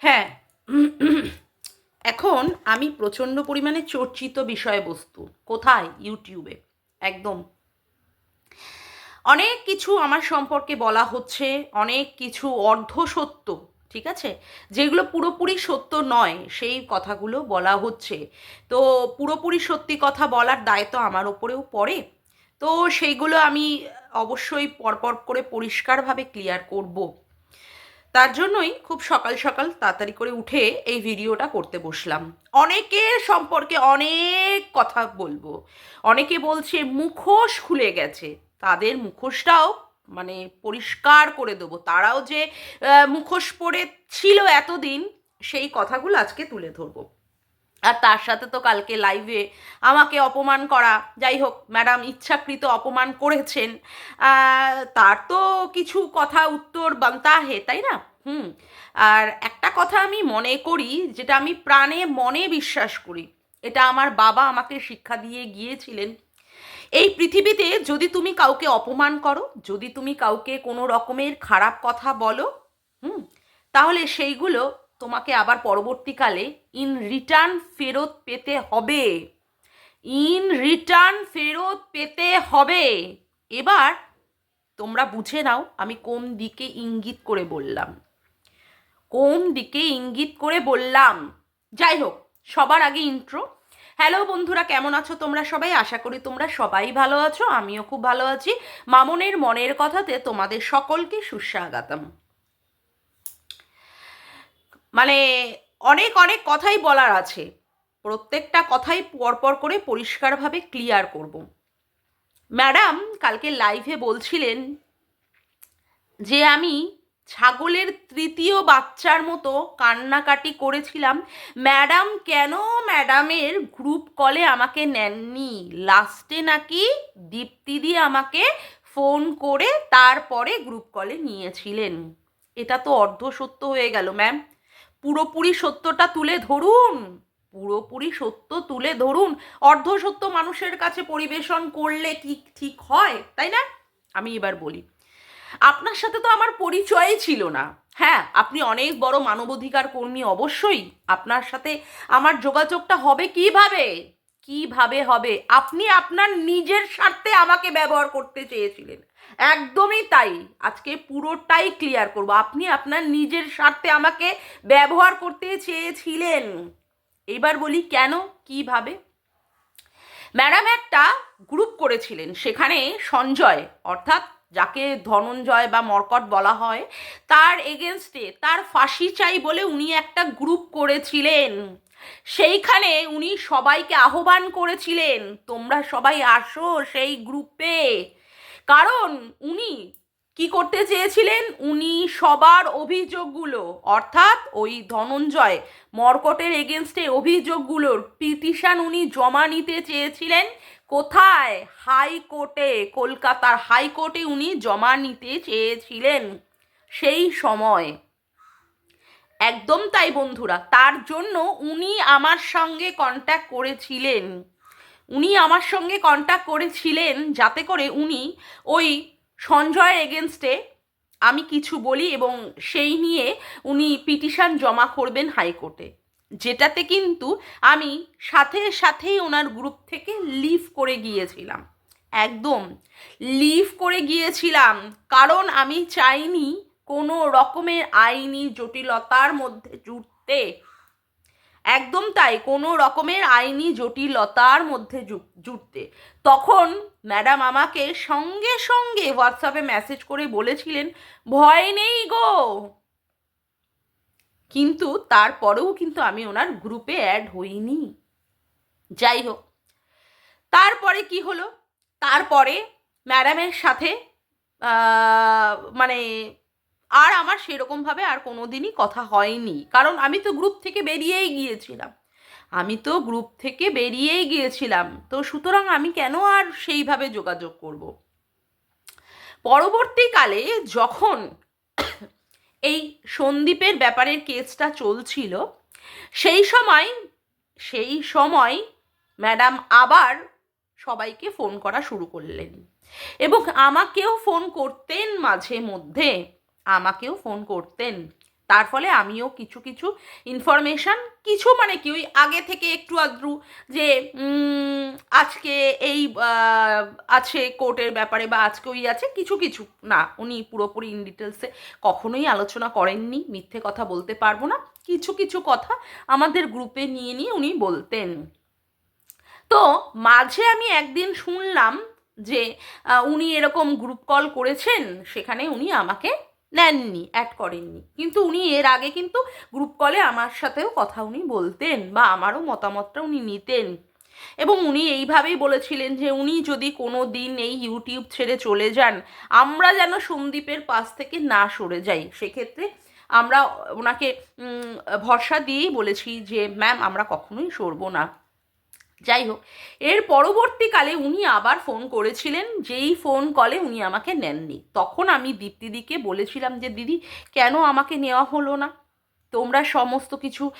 হ্যাঁ। এখন আমি প্রচণ্ড পরিমাণে চর্চিত বিষয়বস্তু। কোথায়? ইউটিউবে। একদম। অনেক কিছু আমার সম্পর্কে বলা হচ্ছে, অনেক কিছু অর্ধ সত্য, ঠিক আছে? যেগুলো পুরোপুরি সত্য নয়, সেই কথাগুলো বলা হচ্ছে। তো পুরোপুরি সত্যি কথা বলার দায় তো আমার ওপরেও পড়ে। তো সেইগুলো আমি অবশ্যই পরপর করে পরিষ্কারভাবে ক্লিয়ার করব। তার জন্যই খুব সকাল সকাল তাড়াতাড়ি করে উঠে এই ভিডিওটা করতে বসলাম। অনেকের সম্পর্কে অনেক কথা বলব। অনেকে বলছে, মুখোশ খুলে গেছে। তাদের মুখোশটাও মানে পরিষ্কার করে দেবো। তারাও যে মুখোশ পরে ছিল এতদিন, সেই কথাগুলো আজকে তুলে ধরবো। আর তার সাথে তো কালকে লাইভে আমাকে অপমান করা। যাই হোক ম্যাডাম ইচ্ছাকৃত অপমান করেছেন। তার তো কিছু কথা উত্তর বানতা হে তাই না? হুম, আর একটা কথা আমি মনে করি, যেটা আমি প্রাণে মনে বিশ্বাস করি, এটা আমার বাবা আমাকে শিক্ষা দিয়ে গিয়েছিলেন। এই পৃথিবীতে যদি তুমি কাউকে অপমান করো, যদি তুমি কাউকে কোনো রকমের খারাপ কথা বলো, হুম, তাহলে সেইগুলো তোমাকে আবার পরবর্তীকালে ইন রিটার্ন ফেরত পেতে হবে। ইন রিটার্ন ফেরত পেতে হবে। এবার তোমরা বুঝে নাও, আমি কোন দিকে ইঙ্গিত করে বললাম। কোন দিকে ইঙ্গিত করে বললাম? যাই হোক, সবার আগে ইন্ট্রো হ্যালো বন্ধুরা, কেমন আছো তোমরা সবাই? আশা করি তোমরা সবাই ভালো আছো, আমিও খুব ভালো আছি। মামনের মনের কথাতে তোমাদের সকলকে সুস্বাগতম। মানে অনেক অনেক কথাই বলার আছে। প্রত্যেকটা কথাই পরপর করে পরিষ্কারভাবে ক্লিয়ার করব। ম্যাডাম কালকে লাইভে বলছিলেন যে আমি ছাগলের তৃতীয় বাচ্চার মতো কান্নাকাটি করেছিলাম। ম্যাডাম, কেন ম্যাডামের গ্রুপ কলে আমাকে নেননি? লাস্টে নাকি দীপ্তিদি আমাকে ফোন করে তারপরে গ্রুপ কলে নিয়েছিলেন। এটা তো অর্ধ সত্য হয়ে গেল ম্যাম পুরোপুরি সত্যটা তুলে ধরুন। পুরোপুরি সত্য তুলে ধরুন। অর্ধ সত্য মানুষের কাছে পরিবেশন করলে কি ঠিক হয়, তাই না? আমি এবার বলি। আপনার সাথে তো আমার পরিচয়ই ছিল না। হ্যাঁ আপনি অনেক বড় মানবাধিকার কর্মী অবশ্যই। আপনার সাথে আমার যোগাযোগটা হবে কীভাবে? কীভাবে হবে? আপনি আপনার নিজের স্বার্থে আমাকে ব্যবহার করতে চেয়েছিলেন। একদমই তাই। আজকে পুরোটাই ক্লিয়ার করব। আপনি আপনার নিজের স্বার্থে আমাকে ব্যবহার করতে চেয়েছিলেন। এবার বলি কেন? কীভাবে? ম্যাডাম একটা গ্রুপ করেছিলেন, সেখানে সঞ্জয়, অর্থাৎ যাকে ধনঞ্জয় বা মর্কট বলা হয়, তার এগেনস্টে তার ফাঁসি চাই বলে উনি একটা গ্রুপ করেছিলেন। সেইখানে উনি সবাইকে আহ্বান করেছিলেন, তোমরা সবাই আসো সেই গ্রুপে কারণ উনি কি করতে চেয়েছিলেন? উনি সবার অভিযোগগুলো, অর্থাৎ ওই ধনঞ্জয় মর্কটের এগেনস্টে অভিযোগগুলোর পিটিশন উনি জমা নিতে চেয়েছিলেন। কোথায়? হাইকোর্টে, কলকাতার হাইকোর্টে উনি জমা নিতে চেয়েছিলেন সেই সময়। একদম তাই বন্ধুরা, তার জন্য উনি আমার সঙ্গে কন্ট্যাক্ট করেছিলেন। উনি আমার সঙ্গে কন্ট্যাক্ট করেছিলেন যাতে করে উনি ওই সঞ্জয়ের এগেনস্টে আমি কিছু বলি এবং সেই নিয়ে উনি পিটিশন জমা করবেন হাইকোর্টে। যেটাতে কিন্তু আমি সাথে সাথেই ওনার গ্রুপ থেকে লিভ করে গিয়েছিলাম। একদম লিভ করে গিয়েছিলাম। কারণ আমি চাইনি কোনো রকমের আইনি জটিলতার মধ্যে জুটতে একদম তাই, কোনো রকমের আইনি জটিলতার মধ্যে জুটতে। তখন ম্যাডাম আমাকে সঙ্গে সঙ্গে হোয়াটসঅ্যাপে মেসেজ করে বলেছিলেন, ভয় নেই গো। কিন্তু তারপরেও কিন্তু আমি ওনার গ্রুপে অ্যাড হইনি। যাই হোক, তারপরে কি হলো? তারপরে ম্যাডামের সাথে মানে আর আমার সেরকমভাবে আর কোনো দিনই কথা হয়নি। কারণ আমি তো গ্রুপ থেকে বেরিয়েই গিয়েছিলাম। আমি তো গ্রুপ থেকে বেরিয়েই গিয়েছিলাম। তো সুতরাং আমি কেন আর সেইভাবে যোগাযোগ করব? পরবর্তীকালে যখন এই সন্দীপের ব্যাপারের কেসটা চলছিল, সেই সময় সেই সময় ম্যাডাম আবার সবাইকে ফোন করা শুরু করলেন। এবং আমাকেও ফোন করতেন মাঝে মধ্যে। আমাকেও ফোন করতেন। তার ফলে আমিও কিছু কিছু ইনফরমেশান কিছু মানে কি ওই আগে থেকে একটু আদ্রু যে আজকে এই আছে কোর্টের ব্যাপারে বা আজকে ওই আছে, কিছু কিছু। না, উনি পুরোপুরি ইন ডিটেলসে কখনোই আলোচনা করেননি, মিথ্যে কথা বলতে পারব না। কিছু কিছু কথা আমাদের গ্রুপে নিয়ে নিয়ে উনি বলতেন। তো মাঝে আমি একদিন শুনলাম যে উনি এরকম গ্রুপ কল করেছেন, সেখানে উনি আমাকে নেননি অ্যাড করেননি। কিন্তু উনি এর আগে কিন্তু গ্রুপ কলে আমার সাথেও কথা উনি বলতেন বা আমারও মতামতটা উনি নিতেন। এবং উনি এইভাবেই বলেছিলেন যে উনি যদি কোনো দিন এই ইউটিউব ছেড়ে চলে যান, আমরা যেন সন্দীপের পাশ থেকে না সরে যাই। সেক্ষেত্রে আমরা ওনাকে ভরসা দিয়েই বলেছি যে, ম্যাম, আমরা কখনোই সরবো না। যাই হোক এর পরবর্তীকালে উনি আবার ফোন করেছিলেন, যেই ফোন কলে উনি আমাকে নেননি। তখন আমি দীপ্তিদিকে বলেছিলাম যে, দিদি, কেন আমাকে নেওয়া হলো না? তোমরা সমস্ত কিছু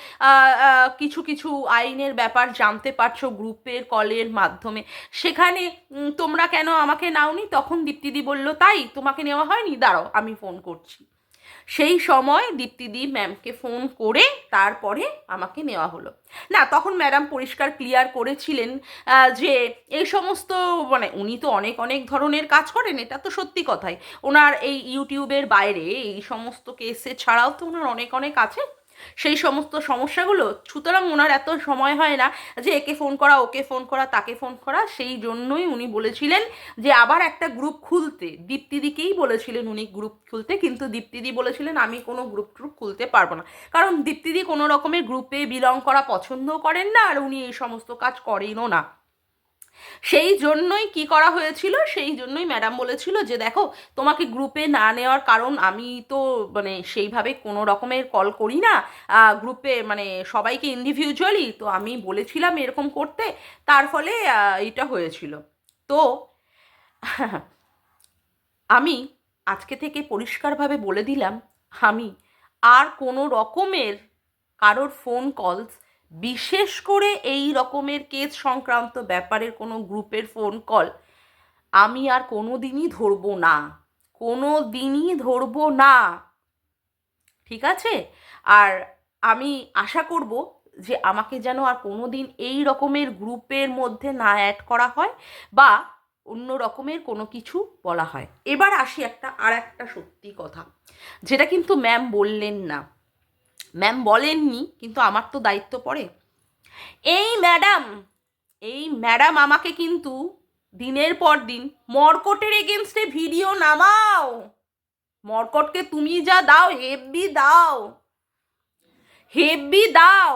কিছু কিছু আইনের ব্যাপার জানতে পারছ গ্রুপের, কলের মাধ্যমে। সেখানে তোমরা কেন আমাকে নাওনি? তখন দীপ্তিদি বলল, তাই, তোমাকে নেওয়া হয়নি? দাঁড়াও, আমি ফোন করছি। সেই সময় দীপ্তিদি ম্যামকে ফোন করে তারপরে আমাকে নেওয়া হলো। না, তখন ম্যাডাম পরিষ্কার ক্লিয়ার করেছিলেন যে এই সমস্ত মানে উনি তো অনেক অনেক ধরনের কাজ করেন, এটা তো সত্যি কথাই। ওনার এই ইউটিউবের বাইরে এই সমস্ত কেসে ছাড়াও তো ওনার অনেক অনেক আছে। সেই সমস্ত সমস্যাগুলো, সুতরাং ওনার এত সময় হয় না যে একে ফোন করা, ওকে ফোন করা, তাকে ফোন করা, সেই জন্যই উনি বলেছিলেন যে আবার একটা গ্রুপ খুলতে। দীপ্তিদিকেই বলেছিলেন উনি গ্রুপ খুলতে, কিন্তু দীপ্তিদি বলেছিলেন, আমি কোনো গ্রুপ ট্রুপ খুলতে পারব না। কারণ দীপ্তিদি কোনো রকমের গ্রুপে বিলং করা পছন্দও করেন না, আর উনি এই সমস্ত কাজ করেনও না। সেই জন্যই কি করা হয়েছিল? সেই জন্যই ম্যাডাম বলেছিল যে, দেখো, তোমাকে গ্রুপে না নেওয়ার কারণ আমি তো মানে সেইভাবে কোনো রকমের কল করি না। গ্রুপে মানে সবাইকে ইন্ডিভিজুয়ালি তো আমি বলেছিলাম এরকম করতে। তার ফলে এটা হয়েছিল। তো আমি আজকে থেকে পরিষ্কারভাবে বলে দিলাম, আমি আর কোনো রকমের কারোর ফোন কলস বিশেষ করে এই রকমের কেস সংক্রান্ত ব্যাপারের কোনো গ্রুপের ফোন কল আমি আর কোনো দিনই ধরবো না। কোনো দিনই ধরবো না। ঠিক আছে? আর আমি আশা করব যে আমাকে যেন আর কোনো দিন এই রকমের গ্রুপের মধ্যে না অ্যাড করা হয় বা অন্য রকমের কোনো কিছু বলা হয়। এবার আসি একটা আর একটা সত্যি কথা, যেটা কিন্তু ম্যাম বললেন না। ম্যাম বলেননি, কিন্তু আমার তো দায়িত্ব পড়ে। এই ম্যাডাম এই ম্যাডাম আমাকে কিন্তু দিনের পর দিন মর্কটের এগেনস্টে ভিডিও নামাও। মর্কটকে তুমি যা দাও, হেব্বি দাও। হেব্বি দাও।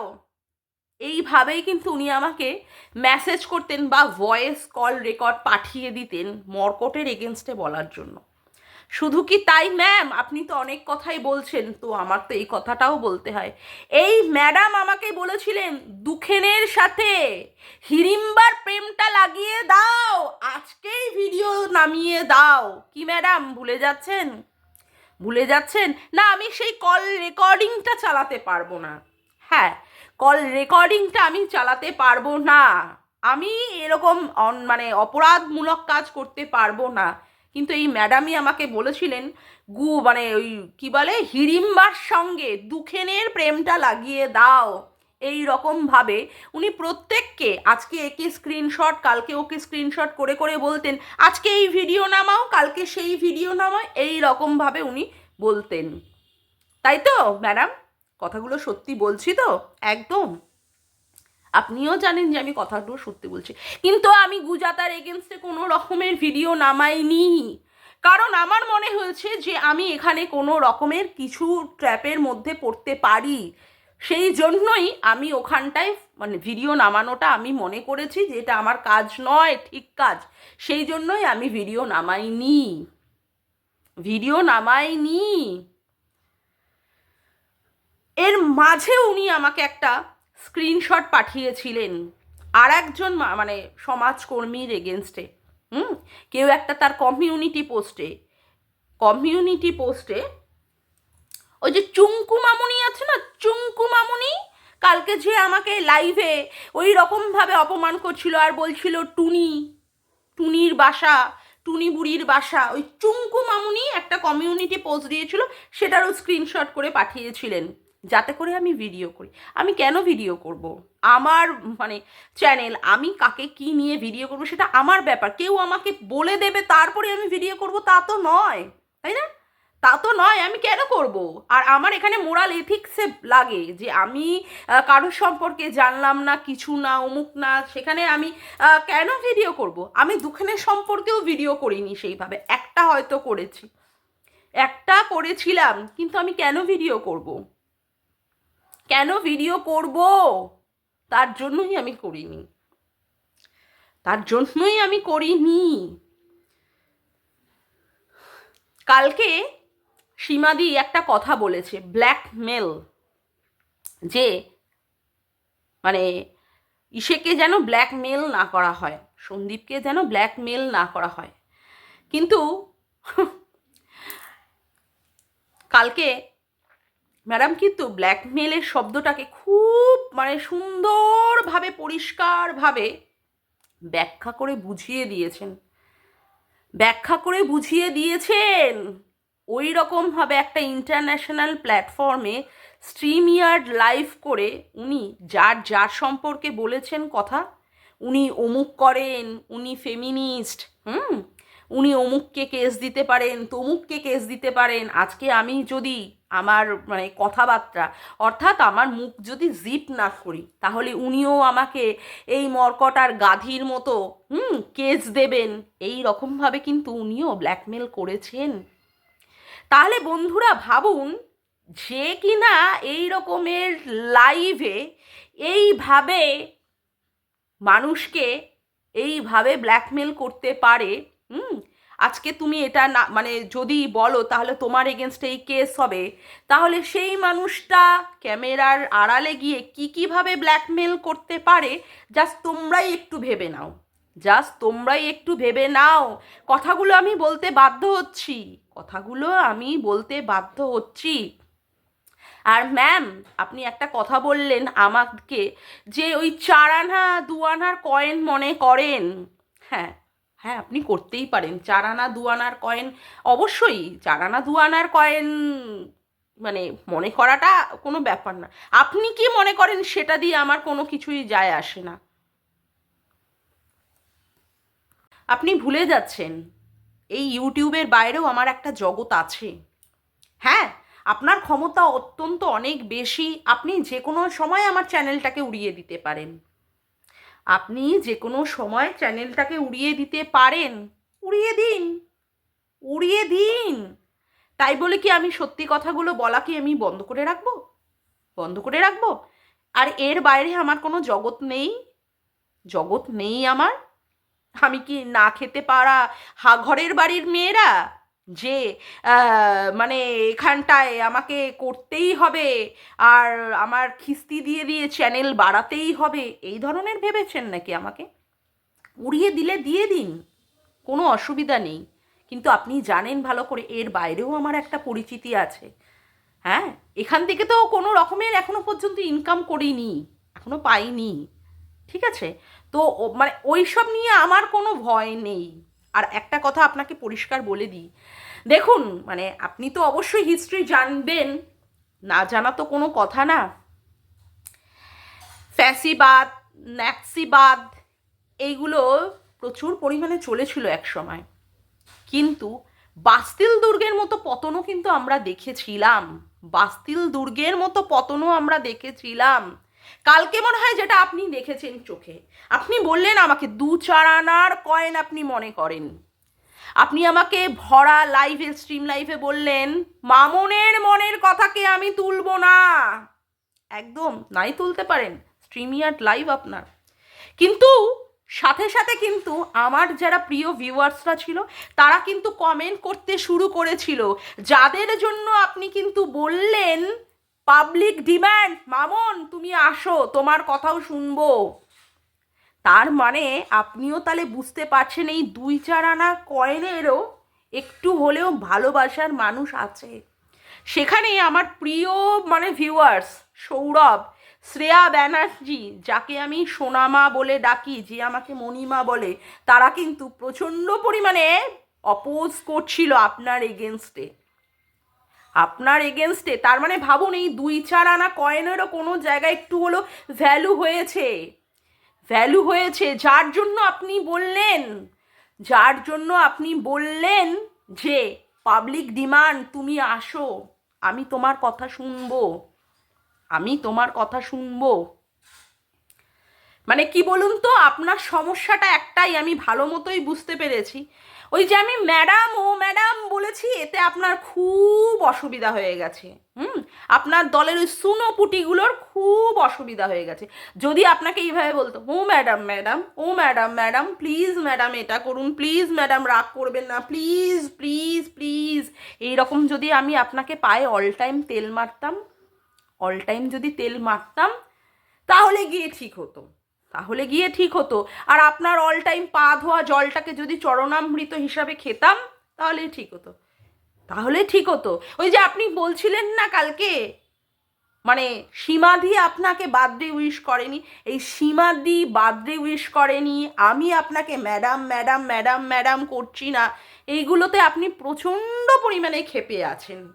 এইভাবেই কিন্তু উনি আমাকে মেসেজ করতেন বা ভয়েস কল রেকর্ড পাঠিয়ে দিতেন মর্কটের এগেনস্টে বলার জন্য। শুধু কি তাই ম্যাম আপনি তো অনেক কথাই বলছেন, তো আমার তো এই কথাটাও বলতে হয়। এই ম্যাডাম আমাকে বলেছিলেন, দুখেনের সাথে হিড়িম্বার প্রেমটা লাগিয়ে দাও, আজকেই ভিডিও নামিয়ে দাও। কি ম্যাডাম ভুলে যাচ্ছেন? ভুলে যাচ্ছেন? না, আমি সেই কল রেকর্ডিংটা চালাতে পারব না। হ্যাঁ কল রেকর্ডিংটা আমি চালাতে পারব না। আমি এরকম মানে অপরাধমূলক কাজ করতে পারব না। কিন্তু এই ম্যাডামই আমাকে বলেছিলেন, গু মানে ওই কী বলে, হিড়িম্বার সঙ্গে দুখেনের প্রেমটা লাগিয়ে দাও। এই রকমভাবে উনি প্রত্যেককে আজকে একে স্ক্রিনশট কালকে ওকে স্ক্রিনশট করে করে বলতেন, আজকে এই ভিডিও নামাও, কালকে সেই ভিডিও নামাও। এই রকমভাবে উনি বলতেন। তাই তো ম্যাডাম কথাগুলো সত্যি বলছি তো? একদম। আপনিও জানেন যে আমি কথাগুলো সত্যি বলছি। কিন্তু আমি গুজাতার এগেনস্টে কোনো রকমের ভিডিও নামাইনি। কারণ আমার মনে হয়েছে যে আমি এখানে কোনো রকমের কিছু ট্র্যাপের মধ্যে পড়তে পারি। সেই জন্যই আমি ওখানটায় মানে ভিডিও নামানোটা আমি মনে করেছি যে এটা আমার কাজ নয়, ঠিক কাজ। সেই জন্যই আমি ভিডিও নামাইনি। ভিডিও নামাইনি। এর মাঝে উনি আমাকে একটা স্ক্রিনশট পাঠিয়েছিলেন আর একজন মানে সমাজকর্মীর এগেনস্টে হুম? কেউ একটা তার কমিউনিটি পোস্টে কমিউনিটি পোস্টে ওই যে চুঙ্কু মামুনি আছে না? চুঙ্কু মামুনি? কালকে যে আমাকে লাইভে ওই রকমভাবে অপমান করছিল আর বলছিল, টুনি, টুনির বাসা, টুনি বুড়ির বাসা। ওই চুঙ্কু মামুনি একটা কমিউনিটি পোস্ট দিয়েছিল, সেটারও স্ক্রিনশট করে পাঠিয়েছিলেন। যাতে করে আমি ভিডিও করি। আমি কেন ভিডিও করব? আমার মানে চ্যানেল আমি কাকে কি নিয়ে ভিডিও করব সেটা আমার ব্যাপার। কেউ আমাকে বলে দেবে তারপরে আমি ভিডিও করব, তা তো নয়। তাই না? তা তো নয়, আমি কেন করব? আর আমার এখানে মোরাল এথিক্সে লাগে যে আমি কারোর সম্পর্কে জানলাম না, কিছু না, অমুক না, সেখানে আমি কেন ভিডিও করব? আমি দুখানের সম্পর্কেও ভিডিও করিনি সেইভাবে। একটা হয়তো করেছি। একটা করেছিলাম, কিন্তু আমি কেন ভিডিও করব? কেন ভিডিও করব? তার জন্যই আমি করিনি। তার জন্যই আমি করিনি। কালকে সীমাদি একটা কথা বলেছে ব্ল্যাকমেল যে মানে ইসেকে যেন ব্ল্যাকমেল না করা হয়, সন্দীপকে যেন ব্ল্যাকমেল না করা হয়। কিন্তু কালকে ম্যাডাম কিন্তু ব্ল্যাকমেলের শব্দটাকে খুব মানে সুন্দরভাবে, পরিষ্কারভাবে ব্যাখ্যা করে বুঝিয়ে দিয়েছেন। ব্যাখ্যা করে বুঝিয়ে দিয়েছেন। ওই রকমভাবে একটা ইন্টারন্যাশনাল প্ল্যাটফর্মে স্ট্রিম ইয়ার্ড লাইভ করে উনি যার যার সম্পর্কে বলেছেন কথা, উনি অমুক করেন, উনি ফেমিনিস্ট হুম? উনি অমুককে কেস দিতে পারেন, তমুককে কেস দিতে পারেন। আজকে আমি যদি আমার মানে কথাবার্তা, অর্থাৎ আমার মুখ যদি জিপ না করি, তাহলে উনিও আমাকে এই মর্কটার গাধির মতো, হুম কেস দেবেন। এই রকমভাবে কিন্তু উনিও ব্ল্যাকমেল করেছেন। তাহলে বন্ধুরা, ভাবুন, যে কিনা এই রকমের লাইভে এইভাবে মানুষকে এইভাবে ব্ল্যাকমেল করতে পারে হুম? আজকে তুমি এটা না মানে যদি বলো তাহলে তোমার এগেনস্টে এই কেস হবে। তাহলে সেই মানুষটা ক্যামেরার আড়ালে গিয়ে কি কীভাবে ব্ল্যাকমেল করতে পারে জাস্ট তোমরাই একটু ভেবে নাও। জাস্ট তোমরাই একটু ভেবে নাও। কথাগুলো আমি বলতে বাধ্য হচ্ছি। কথাগুলো আমি বলতে বাধ্য হচ্ছি। আর ম্যাম আপনি একটা কথা বললেন আমাকে যে ওই চার আনা, দু আনার কয়েন মনে করেন। হ্যাঁ হ্যাঁ আপনি করতেই পারেন। চার আনা দু আনার কয়েন অবশ্যই চার আনা দু আনার কয়েন মানে মনে করাটা কোনো ব্যাপার না। আপনি কি মনে করেন সেটা দিয়ে আমার কোনো কিছুই যায় আসে না। আপনি ভুলে যাচ্ছেন, এই ইউটিউবের বাইরেও আমার একটা জগৎ আছে। হ্যাঁ আপনার ক্ষমতা অত্যন্ত অনেক বেশি, আপনি যে কোনো সময় আমার চ্যানেলটাকে উড়িয়ে দিতে পারেন। আপনি যে কোনো সময় চ্যানেলটাকে উড়িয়ে দিতে পারেন। উড়িয়ে দিন। উড়িয়ে দিন। তাই বলে কি আমি সত্যি কথাগুলো বলা কি আমি বন্ধ করে রাখব? বন্ধ করে রাখব? আর এর বাইরে আমার কোনো জগৎ নেই? জগৎ নেই আমার? আমি কি না খেতে পারা হা ঘরের বাড়ির মেয়েরা? যে মানে এখানটায় আমাকে করতেই হবে আর আমার খিস্তি দিয়ে দিয়ে চ্যানেল বাড়াতেই হবে, এই ধরনের ভেবেছেন নাকি আমাকে? উড়িয়ে দিলে দিয়ে দিন, কোনো অসুবিধা নেই। কিন্তু আপনি জানেন ভালো করে, এর বাইরেও আমার একটা পরিচিতি আছে। হ্যাঁ এখান থেকে তো কোনো রকমের এখনও পর্যন্ত ইনকাম করিনি, এখনও পাইনি, ঠিক আছে? তো মানে ওইসব নিয়ে আমার কোনো ভয় নেই। আর একটা কথা আপনাকে পরিষ্কার বলে দিই। দেখুন মানে আপনি তো অবশ্যই হিস্ট্রি জানবেন। না জানা তো কোনো কথা না। ফ্যাসিবাদ, ন্যাক্সিবাদ, এইগুলো প্রচুর পরিমাণে চলেছিল এক সময় কিন্তু বাস্তিল দুর্গের মতো পতনও কিন্তু আমরা দেখেছিলাম। বাস্তিল দুর্গের মতো পতনও আমরা দেখেছিলাম। কালকে মনে হয় যেটা আপনি দেখেছেন চোখে। আপনি বললেন আমাকে দু চার আনার কয়েন আপনি মনে করেন। আপনি আমাকে ভরা লাইভে স্ট্রিম লাইভে বললেন, মামনের মনের কথাকে আমি তুলব না। একদম, নাই তুলতে পারেন স্ট্রিম ইয়ার্ড লাইভ আপনার। কিন্তু সাথে সাথে কিন্তু আমার যারা প্রিয় ভিউয়ার্সরা ছিল, তারা কিন্তু কমেন্ট করতে শুরু করেছিল। যাদের জন্য আপনি কিন্তু বললেন পাবলিক ডিম্যান্ড মামন, তুমি আসো, তোমার কথাও শুনব। তার মানে আপনিও তাহলে বুঝতে পারছেন এই দুই চার আনা কয়েনেরও একটু হলেও ভালোবাসার মানুষ আছে। সেখানে আমার প্রিয় মানে ভিউয়ার্স সৌরভ, শ্রেয়া ব্যানার্জি, যাকে আমি সোনামা বলে ডাকি, যে আমাকে মণিমা বলে, তারা কিন্তু প্রচণ্ড পরিমাণে অপোজ করছিল আপনার এগেনস্টে আপনার এগেনস্টে তার মানে ভাবুন এই দুই চার আনা কয়েনেরও কোনো জায়গায় একটু হলো ভ্যালু হয়েছে। ভ্যালু হয়েছে, যার জন্য আপনি বললেন, যার জন্য আপনি বললেন যে পাবলিক ডিমান্ড তুমি আসো, আমি তোমার কথা শুনব, আমি তোমার কথা শুনব। মানে কি বলুন তো, আপনার সমস্যাটা একটাই, আমি ভালো মতোই বুঝতে পেরেছি। ওই যে আমি ম্যাডাম, ও ম্যাডাম বলেছি, এতে আপনার খুব অসুবিধা হয়ে গেছে। হুম? আপনার দলের ওই সুনোপুটিগুলোর খুব অসুবিধা হয়ে গেছে। যদি আপনাকে এইভাবে বলতো, ও ম্যাডাম ম্যাডাম, ও ম্যাডাম ম্যাডাম, প্লিজ ম্যাডাম এটা করুন, প্লিজ ম্যাডাম রাগ করবেন না, প্লিজ প্লিজ প্লিজ। এইরকম যদি আমি আপনাকে পায়ে অল টাইম তেল মারতাম অল টাইম যদি তেল মারতাম, তাহলে গিয়ে ঠিক হতো। তাহলে গিয়ে ঠিক হতো। আর আপনার অল টাইম পা ধোয়া জলটাকে যদি চরণামৃত হিসাবে খেতাম, তাহলে ঠিক হতো। তাহলে ঠিক হতো। ওই যে আপনি বলছিলেন না কালকে? মানে সীমাদি আপনাকে বার্থডে উইশ করেনি। এই সীমাদি বার্থডে উইশ করেনি। আমি আপনাকে ম্যাডাম ম্যাডাম ম্যাডাম ম্যাডাম করছি না। এইগুলোতে আপনি প্রচণ্ড পরিমাণে খেপে আছেন।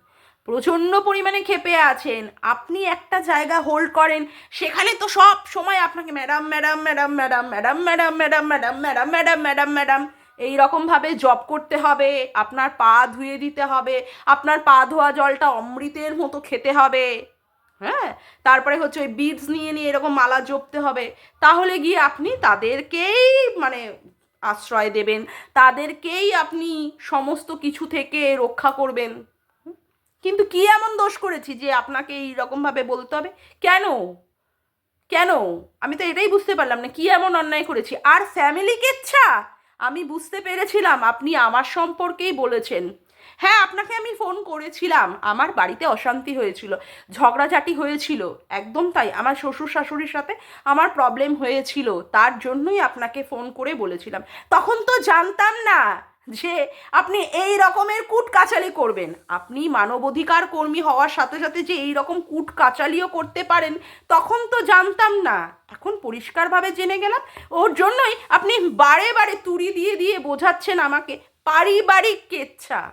প্রচণ্ড পরিমাণে খেপে আছেন আপনি একটা জায়গা হোল্ড করেন সেখানে তো সব সময় আপনাকে madam madam madam madam madam madam madam madam madam madam madam madam এই রকমভাবে জব করতে হবে আপনার পা ধুয়ে দিতে হবে আপনার পা ধোয়া জলটা অমৃতের মতো খেতে হবে হ্যাঁ তারপরে হচ্ছে ওই বিডস নিয়ে নিয়ে এরকম মালা জপতে হবে তাহলে গিয়ে আপনি তাদেরকেই মানে আশ্রয় দেবেন তাদেরকেই আপনি সমস্ত কিছু থেকে রক্ষা করবেন কিন্তু কি এমন দোষ করেছি যে আপনাকে এই রকমভাবে বলতে হবে? কেন? কেন? আমি তো এটাই বুঝতে পারলাম না, কি এমন অন্যায় করেছি? আর ফ্যামিলিকে ইচ্ছা আমি বুঝতে পেরেছিলাম আপনি আমার সম্পর্কেই বলেছেন। হ্যাঁ আপনাকে আমি ফোন করেছিলাম। আমার বাড়িতে অশান্তি হয়েছিল, ঝগড়াঝাটি হয়েছিল, একদম তাই। আমার শ্বশুর শাশুড়ির সাথে আমার প্রবলেম হয়েছিল, তার জন্যই আপনাকে ফোন করে বলেছিলাম। তখন তো জানতাম না। যে আপনি এই রকমের কুট কাচালি করবেন। আপনি মানবাধিকার কর্মী হওয়ার সাথে সাথে যে এই রকম কুট কাচালিও করতে পারেন, তখন তো জানতাম না। এখন পরিষ্কারভাবে জেনে গেলাম। ওর জন্যই আপনি বারে বারে তুড়ি দিয়ে দিয়ে বোঝাচ্ছেন আমাকে। পারিবারিক কেচ্ছা।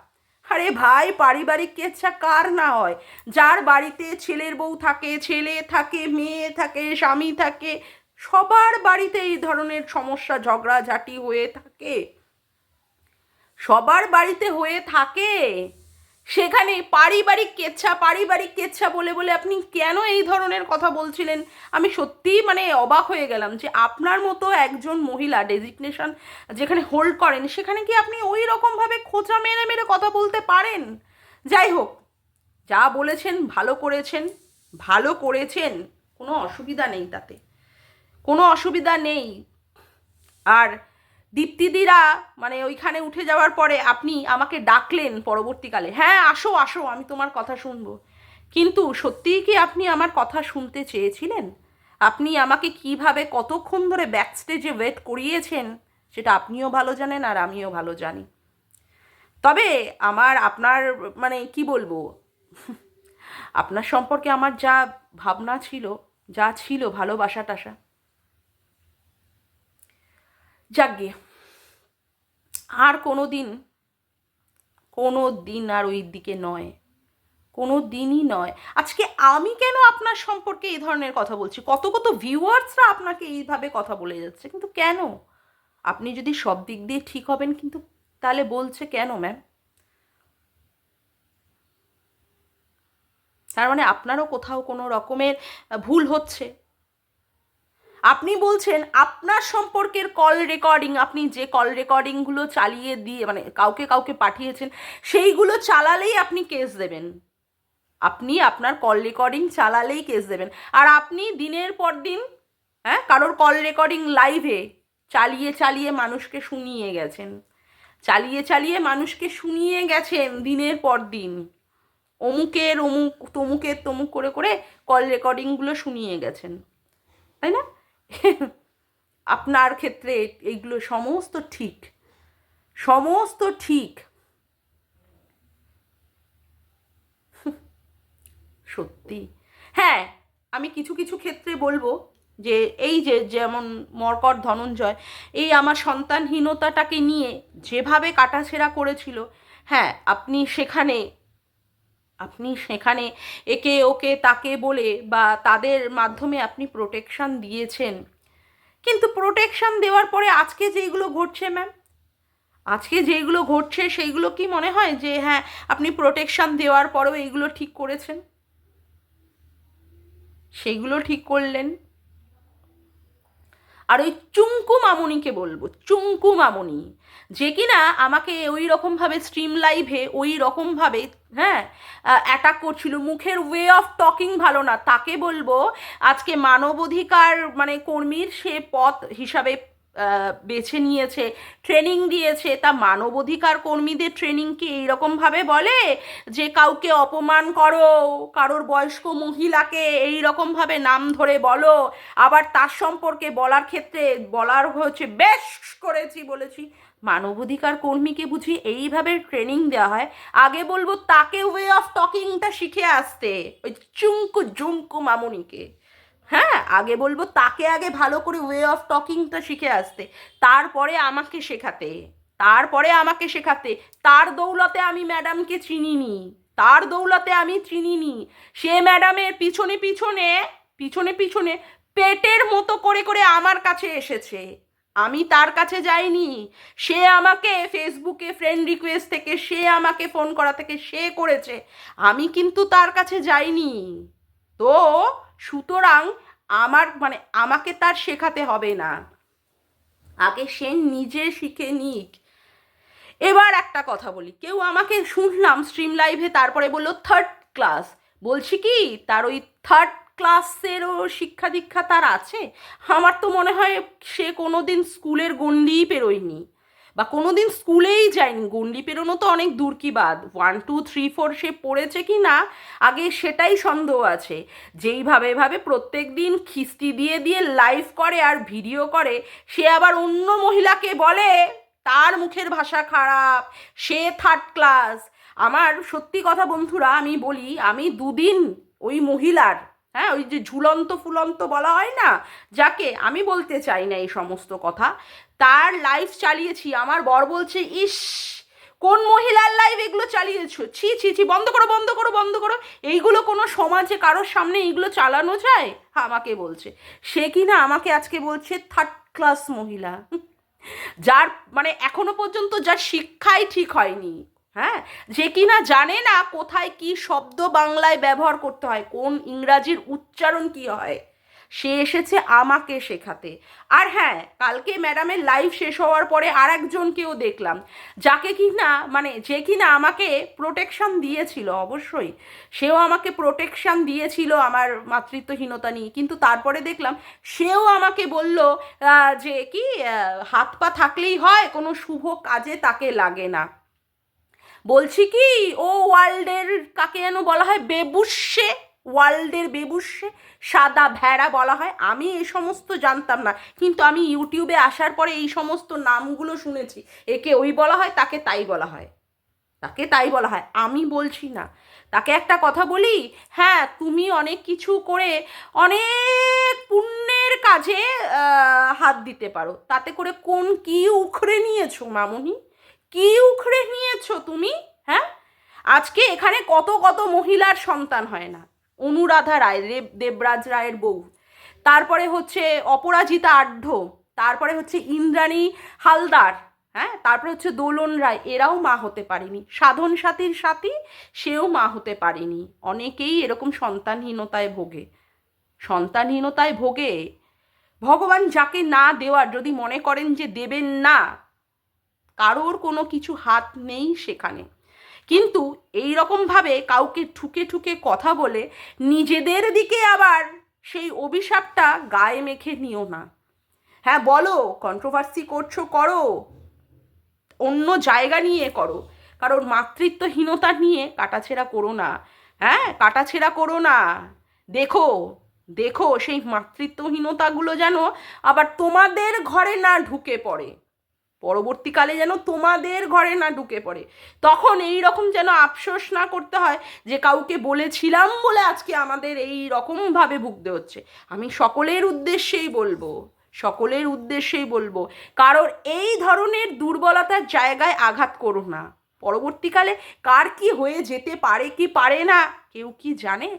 আরে ভাই, পারিবারিক কেচ্ছা কার না হয়? যার বাড়িতে ছেলের বউ থাকে, ছেলে থাকে, মেয়ে থাকে, স্বামী থাকে, সবার বাড়িতে এই ধরনের সমস্যা, ঝগড়াঝাটি হয়ে থাকে। সবার বাড়িতে হয়ে থাকে। সেখানে পারিবারিক কেচ্ছা পারিবারিক কেচ্ছা বলে বলে আপনি কেন এই ধরনের কথা বলছিলেন? আমি সত্যিই মানে অবাক হয়ে গেলাম যে আপনার মতো একজন মহিলা ডেজিগনেশন যেখানে হোল্ড করেন, সেখানে কি আপনি ওই রকমভাবে খোঁচা মেরে মেরে কথা বলতে পারেন? যাই হোক, যা বলেছেন, ভালো করেছেন ভালো করেছেন, কোনো অসুবিধা নেই তাতে। কোনো অসুবিধা নেই। আর দীপ্তিদিরা মানে ওইখানে উঠে যাওয়ার পরে আপনি আমাকে ডাকলেন পরবর্তীকালে। হ্যাঁ আসো আসো, আমি তোমার কথা শুনব। কিন্তু সত্যিই কি আপনি আমার কথা শুনতে চেয়েছিলেন? আপনি আমাকে কীভাবে কতক্ষণ ধরে ব্যাক স্টেজে ওয়েট করিয়েছেন, সেটা আপনিও ভালো জানেন আর আমিও ভালো জানি। তবে আমার, আপনার মানে কি বলব? আপনার সম্পর্কে আমার যা ভাবনা ছিল, যা ছিল ভালোবাসা টাসা যাকগে আর কোনো দিন কোনো দিন আর ওই দিকে নয়, কোনো দিনই নয়। আজকে আমি কেন আপনার সম্পর্কে এই ধরনের কথা বলছি? কত কত ভিউয়ার্সরা আপনাকে এইভাবে কথা বলে যাচ্ছে, কিন্তু কেন? আপনি যদি সব দিক দিয়ে ঠিক হবেন, কিন্তু তাহলে বলছে কেন ম্যাম তার মানে আপনারও কোথাও কোনো রকমের ভুল হচ্ছে। আপনি বলছেন আপনার সম্পর্কের কল রেকর্ডিং আপনি যে কল রেকর্ডিংগুলো চালিয়ে দিয়ে মানে কাউকে কাউকে পাঠিয়েছেন, সেইগুলো চালালেই আপনি কেস দেবেন। আপনি আপনার কল রেকর্ডিং চালালেই কেস দেবেন। আর আপনি দিনের পর দিন হ্যাঁ কারোর কল রেকর্ডিং লাইভে চালিয়ে চালিয়ে মানুষকে শুনিয়ে গেছেন। চালিয়ে চালিয়ে মানুষকে শুনিয়ে গেছেন দিনের পর দিন। অমুকের, অমুক, তমুকের, তমুক করে করে কল রেকর্ডিংগুলো শুনিয়ে গেছেন। তাই না? আপনার ক্ষেত্রে এইগুলো সমস্ত ঠিক। সমস্ত ঠিক। সত্যি। হ্যাঁ আমি কিছু কিছু ক্ষেত্রে বলব যে, এই যে যেমন মরকট ধনঞ্জয়, এই আমার সন্তানহীনতাটাকে নিয়ে যেভাবে কাটাছেড়া করেছিল হ্যাঁ আপনি সেখানে আপনি সেখানে একে ওকে তাকে বলে বা তাদের মাধ্যমে আপনি প্রোটেকশান দিয়েছেন। কিন্তু প্রোটেকশান দেওয়ার পরে আজকে যেইগুলো ঘটছে ম্যাম আজকে যেইগুলো ঘটছে সেইগুলো কি মনে হয় যে হ্যাঁ আপনি প্রোটেকশান দেওয়ার পরেও এইগুলো ঠিক করেছেন? সেইগুলো ঠিক করলেন? আর ওই চুঙ্কু মামুনিকে বলব, চুঙ্কু মামুনি। যে কিনা আমাকে ওই রকমভাবে স্ট্রিম লাইভে ওই রকমভাবে হ্যাঁ অ্যাটাক করছিল। মুখের ওয়ে অফ টকিং ভালো না, তাকে বলব, আজকে মানবাধিকার মানে কর্মীর সে পথ হিসাবে বেছে নিয়েছে ট্রেনিং দিয়েছে, তা মানবাধিকার কর্মীদের ট্রেনিং কি এইরকমভাবে বলে? যে কাউকে অপমান করো, কারোর বয়স্ক মহিলাকে এই রকমভাবে নাম ধরে বলো, আবার তার সম্পর্কে বলার ক্ষেত্রে বলার হচ্ছে, বেশ করেছি বলেছি। মানবাধিকার কর্মীকে বুঝি এইভাবে ট্রেনিং দেওয়া হয়? আগে বলব, তাকে ওয়ে অফ টকিংটা শিখে আসতে। ওই চুঙ্কু জুঙ্কু মামুনিকে। হ্যাঁ আগে বলব তাকে আগে ভালো করে ওয়ে অফ টকিংটা শিখে আসতে। তারপরে আমাকে শেখাতে। তারপরে আমাকে শেখাতে। তার দৌলতে আমি ম্যাডামকে চিনিনি। তার দৌলতে আমি চিনিনি। সে ম্যাডামের পিছনে পিছনে পিছনে পিছনে পেটের মতো করে করে আমার কাছে এসেছে। আমি তার কাছে যাইনি। সে আমাকে ফেসবুকে ফ্রেন্ড রিকোয়েস্ট থেকে, সে আমাকে ফোন করা থেকে, সে করেছে। আমি কিন্তু তার কাছে যাইনি। তো সুতরাং আমার মানে আমাকে তার শেখাতে হবে না। আগে সে নিজে শিখে নিক। এবার একটা কথা বলি। কেউ আমাকে শুনলাম স্ট্রিম লাইভে তারপরে বলল থার্ড ক্লাস বলছি কি, তার ওই থার্ড ক্লাসেরও শিক্ষা দীক্ষা তার আছে? আমার তো মনে হয় সে কোনো দিন স্কুলের গণ্ডিই পেরোয়নি। বা কোনো দিন স্কুলেই যায়নি। গণ্ডি পেরোনো তো অনেক দূর কি বাদ। ওয়ান টু থ্রি ফোর সে পড়েছে কি না, আগে সেটাই সন্দেহ আছে। যেইভাবে ভাবে প্রত্যেক দিন খিস্তি দিয়ে দিয়ে লাইভ করে আর ভিডিও করে, সে আবার অন্য মহিলাকে বলে, তার মুখের ভাষা খারাপ, সে থার্ড ক্লাস আমার সত্যি কথা বন্ধুরা, আমি বলি, আমি দুদিন ওই মহিলার হ্যাঁ ওই যে ঝুলন্ত ফুলন্ত বলা হয় না, যাকে, আমি বলতে চাই না এই সমস্ত কথা। তার লাইভ চালিয়েছি। আমার বর বলছে, ইস, কোন মহিলার লাইভ এগুলো চালিয়েছো? ছি ছি ছি, বন্ধ করো বন্ধ করো বন্ধ করো। এইগুলো কোনো সমাজে, কারোর সামনে এইগুলো চালানো যায়? আমাকে বলছে। সে কিনা আমাকে আজকে বলছে থার্ড ক্লাস মহিলা। যার মানে এখনও পর্যন্ত যার শিক্ষাই ঠিক হয়নি। হ্যাঁ? যে কিনা জানে না কোথায় কি শব্দ বাংলায় ব্যবহার করতে হয়, কোন ইংরাজির উচ্চারণ কি হয়। সে এসেছে আমাকে শেখাতে। আর হ্যাঁ কালকে ম্যাডামের লাইভ শেষ হওয়ার পরে আর একজনকেও দেখলাম, যাকে কি না মানে যে কিনা আমাকে প্রোটেকশান দিয়েছিল অবশ্যই। সেও আমাকে প্রোটেকশান দিয়েছিল আমার মাতৃত্বহীনতা নিয়ে। কিন্তু তারপরে দেখলাম, সেও আমাকে বলল যে কি হাত পা থাকলেই হয়, কোনো শুভ কাজে তাকে লাগে না। বলছি কি, ও ওয়ার্ল্ডের কাকে যেন বলা হয়, বেবুসে ওয়ার্ল্ডের বেবুসে সাদা ভেড়া বলা হয়। আমি এই সমস্ত জানতাম না। কিন্তু আমি ইউটিউবে আসার পরে এই সমস্ত নামগুলো শুনেছি। একে ওই বলা হয়, তাকে তাই বলা হয়। তাকে তাই বলা হয়। আমি বলছি না। তাকে একটা কথা বলি হ্যাঁ তুমি অনেক কিছু করে অনেক পুণ্যের কাজে হাত দিতে পারো। তাতে করে কোন কি উখড়ে নিয়েছো, মামুনি? কি উখড়ে নিয়েছো তুমি? হ্যাঁ? আজকে এখানে কত কত মহিলার সন্তান হয় না। অনুরাধা রায় দেব দেবরাজ রায়ের বউ। তারপরে হচ্ছে অপরাজিতা আঢ্য তারপরে হচ্ছে ইন্দ্রাণী হালদার হ্যাঁ? তারপরে হচ্ছে দোলন রায়, এরাও মা হতে পারেনি। সাধন সাথীর সাথী, সেও মা হতে পারেনি। অনেকেই এরকম সন্তানহীনতায় ভোগে। সন্তানহীনতায় ভোগে। ভগবান যাকে না দেওয়ার, যদি মনে করেন যে দেবেন না, কারোর কোনো কিছু হাত নেই সেখানে। কিন্তু এই রকমভাবে কাউকে ঠুকে ঠুকে কথা বলে নিজেদের দিকে আবার সেই অভিশাপটা গায়ে মেখে নিও না। হ্যাঁ বলো কন্ট্রোভার্সি করছ, করো। অন্য জায়গা নিয়ে করো। কারণ মাতৃত্বহীনতা নিয়ে কাটাছেড়া করো না। হ্যাঁ কাটাছেড়া করো না। দেখো দেখো সেই মাতৃত্বহীনতাগুলো যেন আবার তোমাদের ঘরে না ঢুকে পড়ে। পরবর্তীকালে যেন তোমাদের ঘরে না ঢুকে পড়ে। তখন এই রকম যেন আফসোস না করতে হয় যে কাউকে বলেছিলাম বলে আজকে আমাদের এই রকমভাবে ভুগতে হচ্ছে। আমি সকলের উদ্দেশ্যেই বলব, সকলের উদ্দেশ্যেই বলব, কারোর এই ধরনের দুর্বলতার জায়গায় আঘাত করো না। পরবর্তীকালে কার কি হয়ে যেতে পারে কি পারে না, কেউ কি জানে?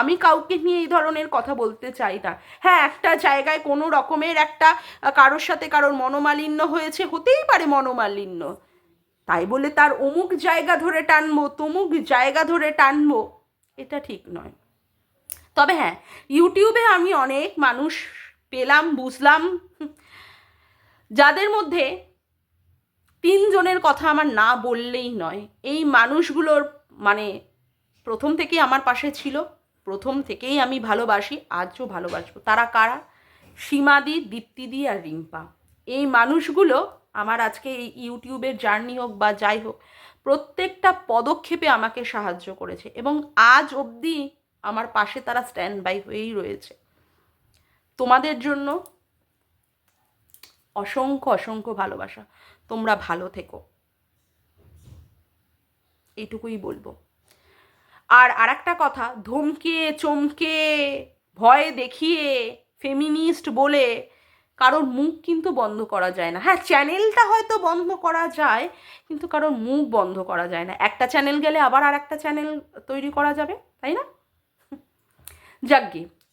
আমি কাউকে নিয়ে এই ধরনের কথা বলতে চাই না। হ্যাঁ একটা জায়গায় কোনো রকমের একটা কারোর সাথে কারোর মনোমালিন্য হয়েছে, হতেই পারে মনোমালিন্য। তাই বলে তার অমুক জায়গা ধরে টানবো, তমুক জায়গা ধরে টানবো, এটা ঠিক নয়। তবে হ্যাঁ ইউটিউবে আমি অনেক মানুষ পেলাম, বুঝলাম। যাদের মধ্যে তিনজনের কথা আমার না বললেই নয়। এই মানুষগুলোর মানে প্রথম থেকেই আমার পাশে ছিল। প্রথম থেকেই আমি ভালোবাসি, আজও ভালোবাসবো। তারা কারা? সীমাদি, দীপ্তিদি আর রিম্পা। এই মানুষগুলো আমার আজকে এই ইউটিউবের জার্নি হোক বা যাই হোক, প্রত্যেকটা পদক্ষেপে আমাকে সাহায্য করেছে এবং আজ অবধি আমার পাশে তারা স্ট্যান্ড বাই হয়েই রয়েছে। তোমাদের জন্য অসংখ্য অসংখ্য ভালোবাসা। তোমরা ভালো থেকো। এইটুকুই বলব। আর আরেকটা কথা, ধমকে, চমকে, ভয় দেখিয়ে ফেমিনিস্ট বলে কারোর মুখ কিন্তু বন্ধ করা যায় না। হ্যাঁ চ্যানেলটা হয়তো বন্ধ করা যায়, কিন্তু কারোর মুখ বন্ধ করা যায় না। একটা চ্যানেল গেলে আবার আর একটা চ্যানেল তৈরি করা যাবে, তাই না? যাকগে